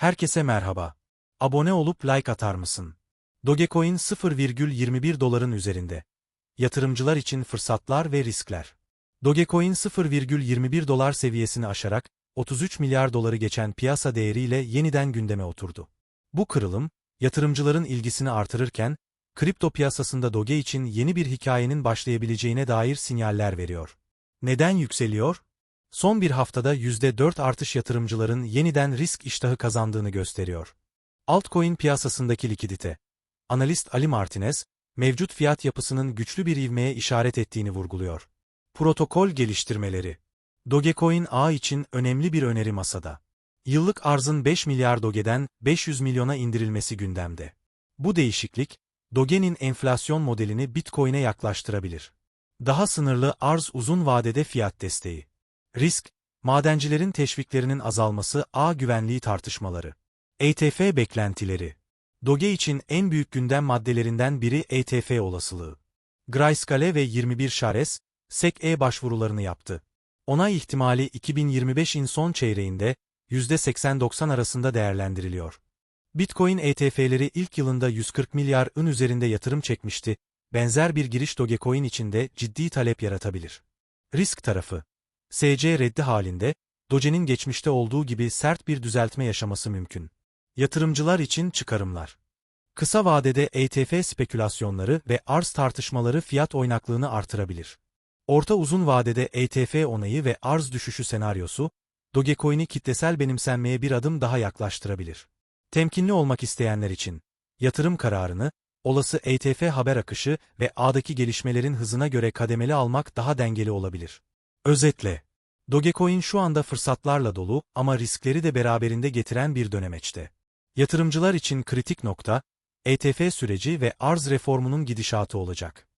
Herkese merhaba. Abone olup like atar mısın? Dogecoin 0,21 doların üzerinde. Yatırımcılar için fırsatlar ve riskler. Dogecoin 0,21 dolar seviyesini aşarak 33 milyar doları geçen piyasa değeriyle yeniden gündeme oturdu. Bu kırılım, yatırımcıların ilgisini artırırken, kripto piyasasında Doge için yeni bir hikayenin başlayabileceğine dair sinyaller veriyor. Neden yükseliyor? Son bir haftada %4 artış yatırımcıların yeniden risk iştahı kazandığını gösteriyor. Altcoin piyasasındaki likidite. Analist Ali Martinez, mevcut fiyat yapısının güçlü bir ivmeye işaret ettiğini vurguluyor. Protokol geliştirmeleri. Dogecoin ağ için önemli bir öneri masada. Yıllık arzın 5 milyar Doge'den 500 milyona indirilmesi gündemde. Bu değişiklik, Doge'nin enflasyon modelini Bitcoin'e yaklaştırabilir. Daha sınırlı arz uzun vadede fiyat desteği. Risk, madencilerin teşviklerinin azalması ağ güvenliği tartışmaları. ETF beklentileri. Doge için en büyük gündem maddelerinden biri ETF olasılığı. Grayscale ve 21 Şares, SEC-E başvurularını yaptı. Onay ihtimali 2025'in son çeyreğinde %80-90 arasında değerlendiriliyor. Bitcoin ETF'leri ilk yılında 140 milyar ın üzerinde yatırım çekmişti, benzer bir giriş Dogecoin için de ciddi talep yaratabilir. Risk tarafı SC reddi halinde, Doge'nin geçmişte olduğu gibi sert bir düzeltme yaşaması mümkün. Yatırımcılar için çıkarımlar. Kısa vadede ETF spekülasyonları ve arz tartışmaları fiyat oynaklığını artırabilir. Orta uzun vadede ETF onayı ve arz düşüşü senaryosu, Dogecoin'i kitlesel benimsenmeye bir adım daha yaklaştırabilir. Temkinli olmak isteyenler için, yatırım kararını, olası ETF haber akışı ve ağdaki gelişmelerin hızına göre kademeli almak daha dengeli olabilir. Özetle, Dogecoin şu anda fırsatlarla dolu ama riskleri de beraberinde getiren bir dönemeçte. Yatırımcılar için kritik nokta, ETF süreci ve arz reformunun gidişatı olacak.